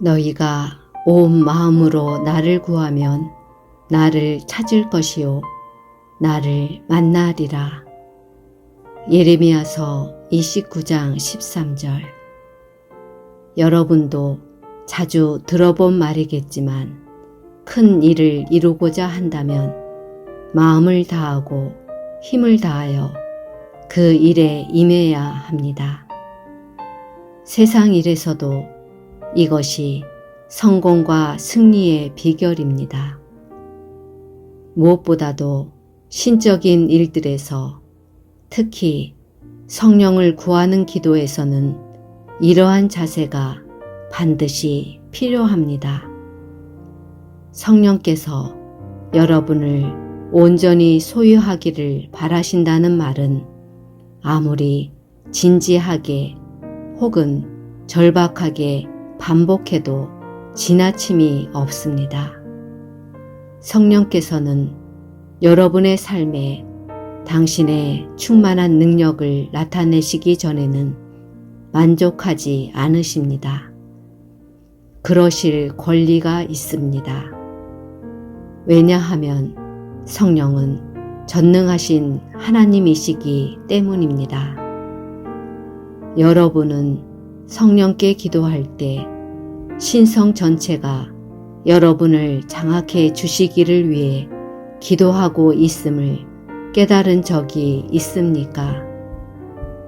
너희가 온 마음으로 나를 구하면 나를 찾을 것이요 나를 만나리라. 예레미야서 29장 13절 여러분도 자주 들어본 말이겠지만 큰 일을 이루고자 한다면 마음을 다하고 힘을 다하여 그 일에 임해야 합니다. 세상 일에서도 이것이 성공과 승리의 비결입니다. 무엇보다도 신적인 일들에서 특히 성령을 구하는 기도에서는 이러한 자세가 반드시 필요합니다. 성령께서 여러분을 온전히 소유하기를 바라신다는 말은 아무리 진지하게 혹은 절박하게 반복해도 지나침이 없습니다. 성령께서는 여러분의 삶에 당신의 충만한 능력을 나타내시기 전에는 만족하지 않으십니다. 그러실 권리가 있습니다. 왜냐하면 성령은 전능하신 하나님이시기 때문입니다. 여러분은 성령께 기도할 때 신성 전체가 여러분을 장악해 주시기를 위해 기도하고 있음을 깨달은 적이 있습니까?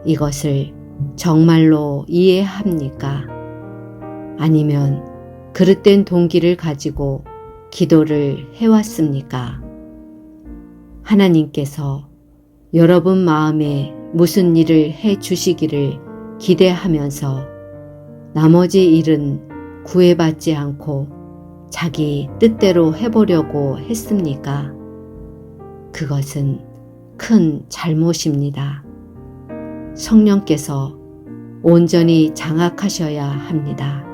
이것을 정말로 이해합니까? 아니면 그릇된 동기를 가지고 기도를 해왔습니까? 하나님께서 여러분 마음에 무슨 일을 해 주시기를 기대하면서 나머지 일은 구애받지 않고 자기 뜻대로 해보려고 했습니까? 그것은 큰 잘못입니다. 성령께서 온전히 장악하셔야 합니다.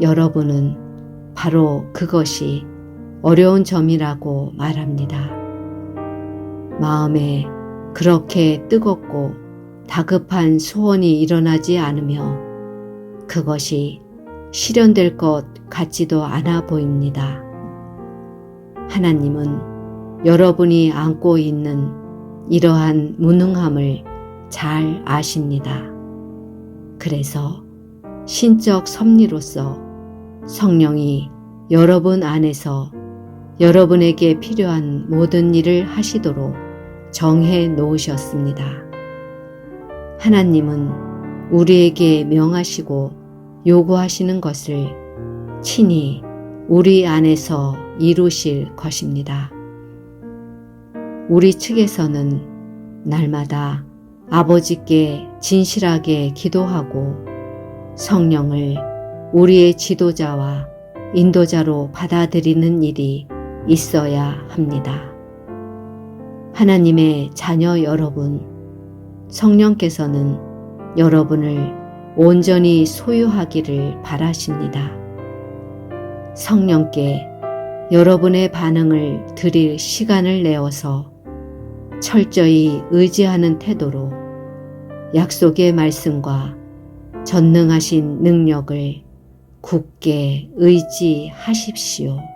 여러분은 바로 그것이 어려운 점이라고 말합니다. 마음에 그렇게 뜨겁고 다급한 소원이 일어나지 않으며 그것이 실현될 것 같지도 않아 보입니다. 하나님은 여러분이 안고 있는 이러한 무능함을 잘 아십니다. 그래서 신적 섭리로서 성령이 여러분 안에서 여러분에게 필요한 모든 일을 하시도록 정해 놓으셨습니다. 하나님은 우리에게 명하시고 요구하시는 것을 친히 우리 안에서 이루실 것입니다. 우리 측에서는 날마다 아버지께 진실하게 기도하고 성령을 우리의 지도자와 인도자로 받아들이는 일이 있어야 합니다. 하나님의 자녀 여러분, 성령께서는 여러분을 온전히 소유하기를 바라십니다. 성령께 여러분의 반응을 드릴 시간을 내어서 철저히 의지하는 태도로 약속의 말씀과 전능하신 능력을 굳게 의지하십시오.